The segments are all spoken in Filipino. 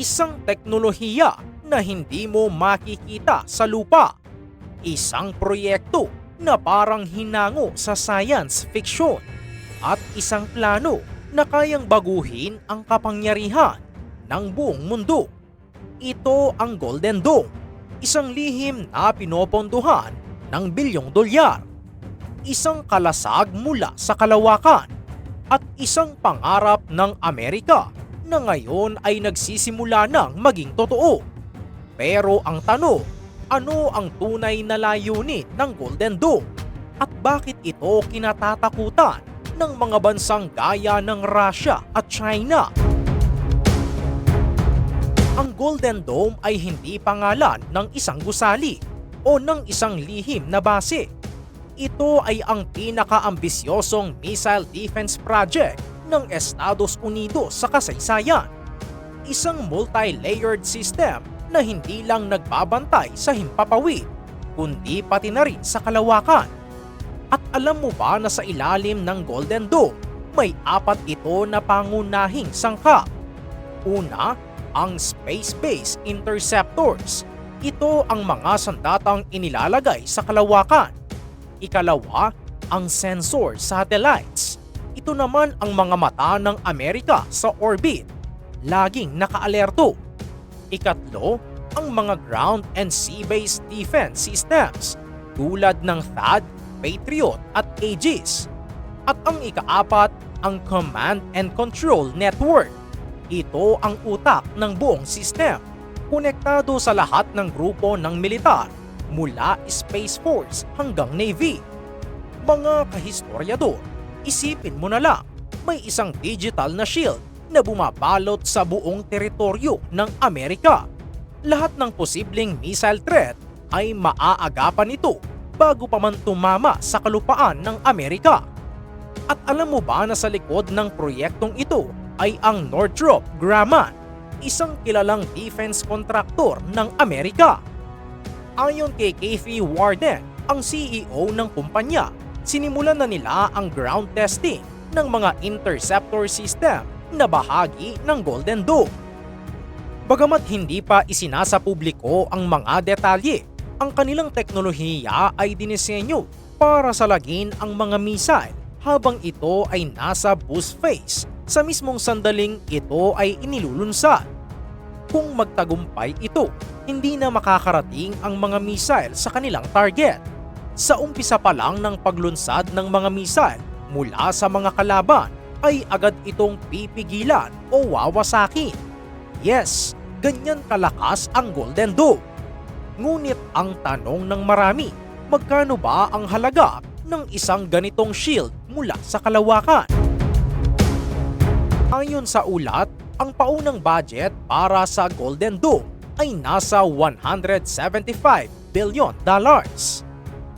Isang teknolohiya na hindi mo makikita sa lupa. Isang proyekto na parang hinango sa science fiction. At isang plano na kayang baguhin ang kapangyarihan ng buong mundo. Ito ang Golden Dome, isang lihim na pinopondohan ng bilyong dolyar. Isang kalasag mula sa kalawakan at isang pangarap ng Amerika na ngayon ay nagsisimula ng maging totoo. Pero ang tanong, ano ang tunay na layunin ng Golden Dome? At bakit ito kinatatakutan ng mga bansang gaya ng Russia at China? Ang Golden Dome ay hindi pangalan ng isang gusali o ng isang lihim na base. Ito ay ang pinakaambisyosong missile defense project ng Estados Unidos sa kasaysayan. Isang multi-layered system na hindi lang nagbabantay sa himpapawid, kundi pati na rin sa kalawakan. At alam mo ba na sa ilalim ng Golden Dome, may apat ito na pangunahing sangkap. Una, ang space-based interceptors. Ito ang mga sandatang inilalagay sa kalawakan. Ikalawa, ang sensor satellites. Ito naman ang mga mata ng Amerika sa orbit. Laging nakaalerto. Ikatlo, ang mga ground and sea-based defense systems tulad ng THAAD, Patriot at Aegis. At ang ikaapat, ang Command and Control Network. Ito ang utak ng buong sistem. Konektado sa lahat ng grupo ng militar mula Space Force hanggang Navy. Mga kahistoryador, isipin mo na lang, may isang digital na shield na bumabalot sa buong teritoryo ng Amerika. Lahat ng posibleng missile threat ay maaagapan nito bago pa man tumama sa kalupaan ng Amerika. At alam mo ba na sa likod ng proyektong ito ay ang Northrop Grumman, isang kilalang defense contractor ng Amerika. Ayon kay Kathy Warden, ang CEO ng kumpanya, sinimulan na nila ang ground testing ng mga interceptor system na bahagi ng Golden Dome. Bagamat hindi pa isinasa publiko ang mga detalye, ang kanilang teknolohiya ay dinisenyo para salagin ang mga missile habang ito ay nasa boost phase sa mismong sandaling ito ay inilulunsad. Kung magtagumpay ito, hindi na makakarating ang mga missile sa kanilang target. Sa umpisa pa lang ng paglunsad ng mga missile mula sa mga kalaban ay agad itong pipigilan o wawasakin. Yes, ganyan kalakas ang Golden Dome. Ngunit ang tanong ng marami, magkano ba ang halaga ng isang ganitong shield mula sa kalawakan? Ayon sa ulat, ang paunang budget para sa Golden Dome ay nasa 175 billion dollars.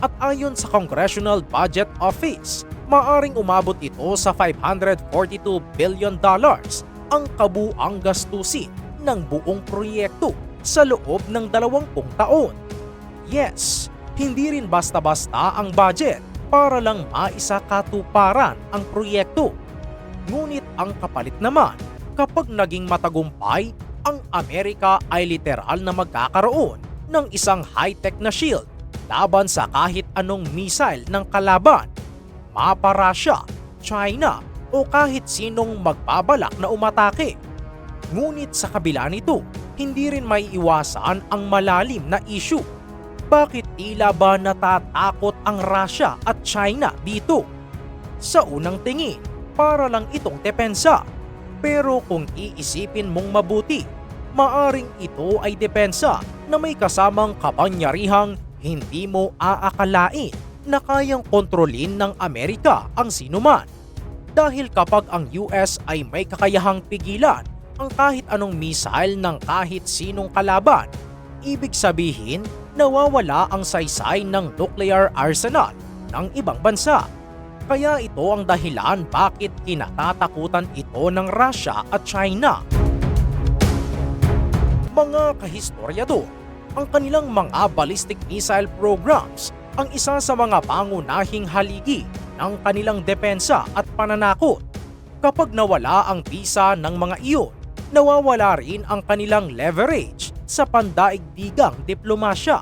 At ayon sa Congressional Budget Office, maaring umabot ito sa 542 billion dollars ang kabuang gastusin ng buong proyekto sa loob ng 20 taon. Yes, hindi rin basta-basta ang budget para lang maisakatuparan ang proyekto. Ngunit ang kapalit naman, kapag naging matagumpay, ang Amerika ay literal na magkakaroon ng isang high-tech na shield laban sa kahit anong missile ng kalaban, mapa Russia, China o kahit sinong magbabalak na umatake. Ngunit sa kabila nito, hindi rin may iwasan ang malalim na issue. Bakit tila ba natatakot ang Russia at China dito? Sa unang tingin, para lang itong depensa. Pero kung iisipin mong mabuti, maaring ito ay depensa na may kasamang kapangyarihang hindi mo aakalain na kayang kontrolin ng Amerika ang sinuman. Dahil kapag ang US ay may kakayahang pigilan ang kahit anong missile ng kahit sinong kalaban, ibig sabihin nawawala ang saysay ng nuclear arsenal ng ibang bansa. Kaya ito ang dahilan bakit kinatatakutan ito ng Russia at China. Mga kahistoryador, ang kanilang mga ballistic missile programs ang isa sa mga pangunahing haligi ng kanilang depensa at pananakot. Kapag nawala ang bisa ng mga iyon, nawawala rin ang kanilang leverage sa pandaigdigang diplomasya.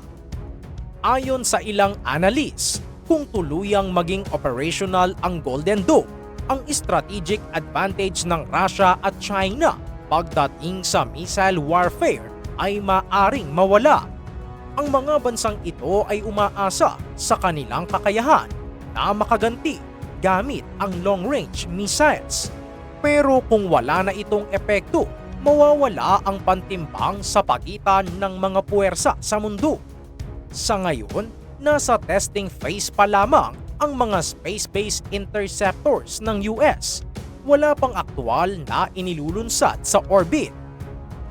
Ayon sa ilang analyst, kung tuluyang maging operational ang Golden Dome, ang strategic advantage ng Russia at China pagdating sa missile warfare ay maaring mawala. Ang mga bansang ito ay umaasa sa kanilang kakayahan na makaganti gamit ang long-range missiles. Pero kung wala na itong epekto, mawawala ang pantimbang sa pagitan ng mga puwersa sa mundo. Sa ngayon, nasa testing phase pa lamang ang mga space-based interceptors ng US. Wala pang aktwal na inilulunsad sa orbit.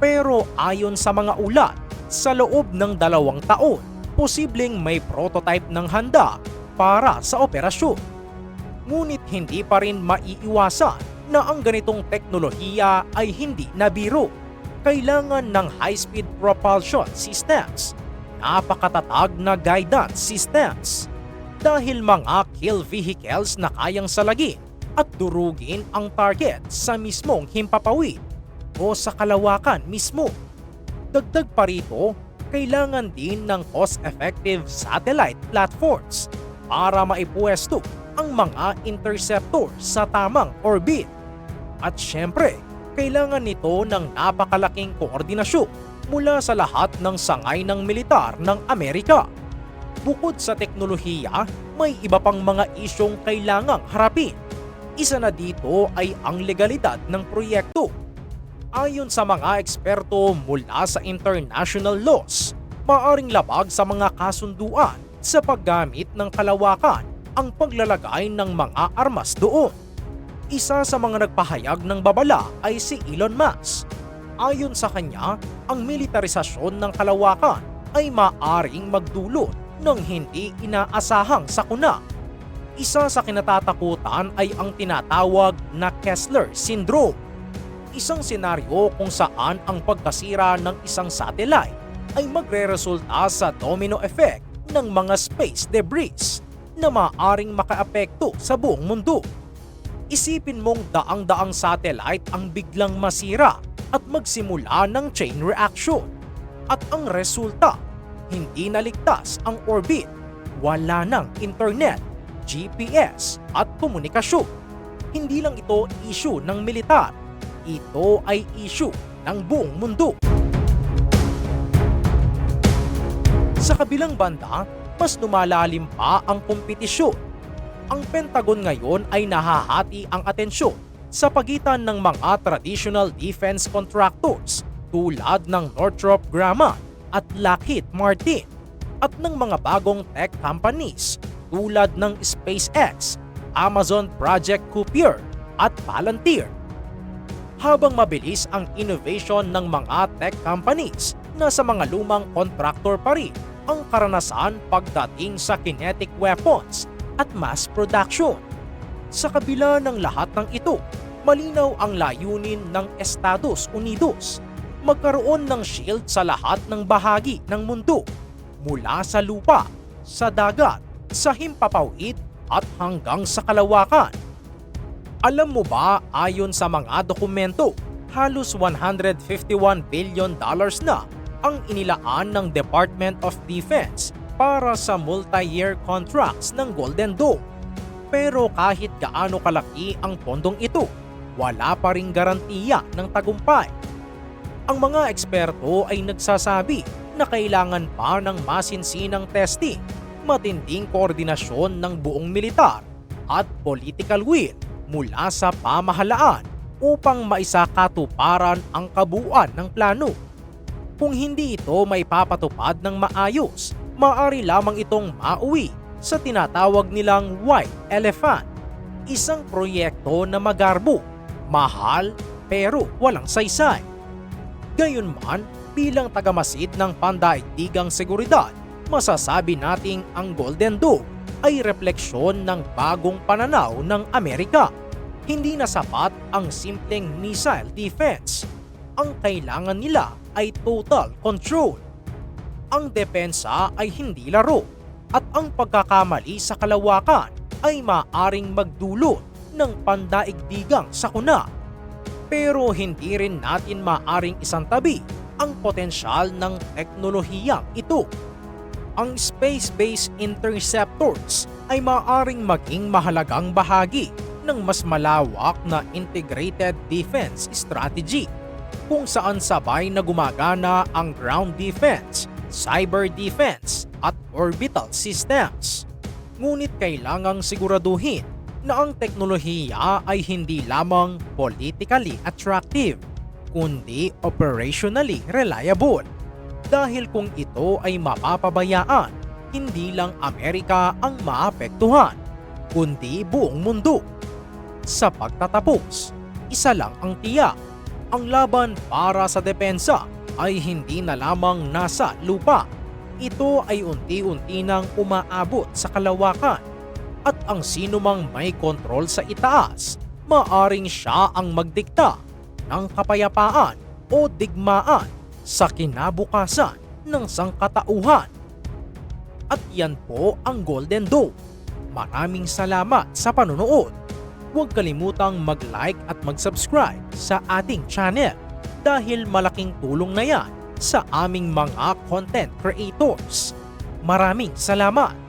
Pero ayon sa mga ulat, sa loob ng dalawang taon, posibleng may prototype ng handa para sa operasyon. Ngunit hindi pa rin maiiwasan na ang ganitong teknolohiya ay hindi nabiro. Kailangan ng high-speed propulsion systems, napakatatag na guidance systems, dahil mga kill vehicles na kayang salagin at durugin ang target sa mismong himpapawid o sa kalawakan mismo. Dagdag pa rito, kailangan din ng cost-effective satellite platforms para maipuesto ang mga interceptor sa tamang orbit. At syempre, kailangan nito ng napakalaking koordinasyon mula sa lahat ng sangay ng militar ng Amerika. Bukod sa teknolohiya, may iba pang mga isyong kailangang harapin. Isa na dito ay ang legalidad ng proyekto. Ayon sa mga eksperto mula sa international laws, maaring labag sa mga kasunduan sa paggamit ng kalawakan ang paglalagay ng mga armas doon. Isa sa mga nagpahayag ng babala ay si Elon Musk. Ayon sa kanya, ang militarisasyon ng kalawakan ay maaring magdulot ng hindi inaasahang sakuna. Isa sa kinatatakutan ay ang tinatawag na Kessler Syndrome. Isang senaryo kung saan ang pagkasira ng isang satellite ay magre-resulta sa domino effect ng mga space debris na maaring makaapekto sa buong mundo. Isipin mong daang-daang satellite ang biglang masira at magsimula ng chain reaction. At ang resulta, hindi naligtas ang orbit, wala ng internet, GPS at komunikasyon. Hindi lang ito issue ng militar, ito ay issue ng buong mundo. Sa kabilang banda, mas lumalalim pa ang kompetisyon. Ang Pentagon ngayon ay nahahati ang atensyon sa pagitan ng mga traditional defense contractors tulad ng Northrop Grumman at Lockheed Martin at ng mga bagong tech companies tulad ng SpaceX, Amazon Project Kuiper at Palantir. Habang mabilis ang innovation ng mga tech companies, nasa mga lumang contractor pa rin ang karanasan pagdating sa kinetic weapons at mass production. Sa kabila ng lahat ng ito, malinaw ang layunin ng Estados Unidos magkaroon ng shield sa lahat ng bahagi ng mundo mula sa lupa, sa dagat, sa himpapawid at hanggang sa kalawakan. Alam mo ba ayon sa mga dokumento, halos 151 billion dollars na ang inilaan ng Department of Defense para sa multi-year contracts ng Golden Dome. Pero kahit gaano kalaki ang pondong ito, wala pa ring garantiya ng tagumpay. Ang mga eksperto ay nagsasabi na kailangan pa ng masinsinang testing, matinding koordinasyon ng buong militar at political will mula sa pamahalaan upang maisakatuparan ang kabuuan ng plano. Kung hindi ito may papatupad ng maayos, maaari lamang itong mauwi sa tinatawag nilang white elephant. Isang proyekto na magarbo, mahal pero walang saysay. Gayunman, bilang tagamasid ng pandaigdigang seguridad, masasabi nating ang Golden Dome ay refleksyon ng bagong pananaw ng Amerika. Hindi na sapat ang simpleng missile defense. Ang kailangan nila ay total control. Ang depensa ay hindi laro at ang pagkakamali sa kalawakan ay maaring magdulot ng pandaigdigang sakuna. Pero hindi rin natin maaring isang tabi ang potensyal ng teknolohiyang ito. Ang space-based interceptors ay maaring maging mahalagang bahagi ng mas malawak na integrated defense strategy kung saan sabay na gumagana ang ground defense, cyber defense at orbital systems. Ngunit kailangang siguraduhin na ang teknolohiya ay hindi lamang politically attractive, kundi operationally reliable. Dahil kung ito ay mapapabayaan, hindi lang Amerika ang maapektuhan, kundi buong mundo. Sa pagtatapos, isa lang ang tiyak. Ang laban para sa depensa ay hindi na lamang nasa lupa. Ito ay unti-unti nang umaabot sa kalawakan at ang sinumang may kontrol sa itaas, maaring siya ang magdikta ng kapayapaan o digmaan sa kinabukasan ng sangkatauhan. At yan po ang Golden Dome. Maraming salamat sa panonood. Huwag kalimutang mag-like at mag-subscribe sa ating channel dahil malaking tulong na yan sa aming mga content creators. Maraming salamat!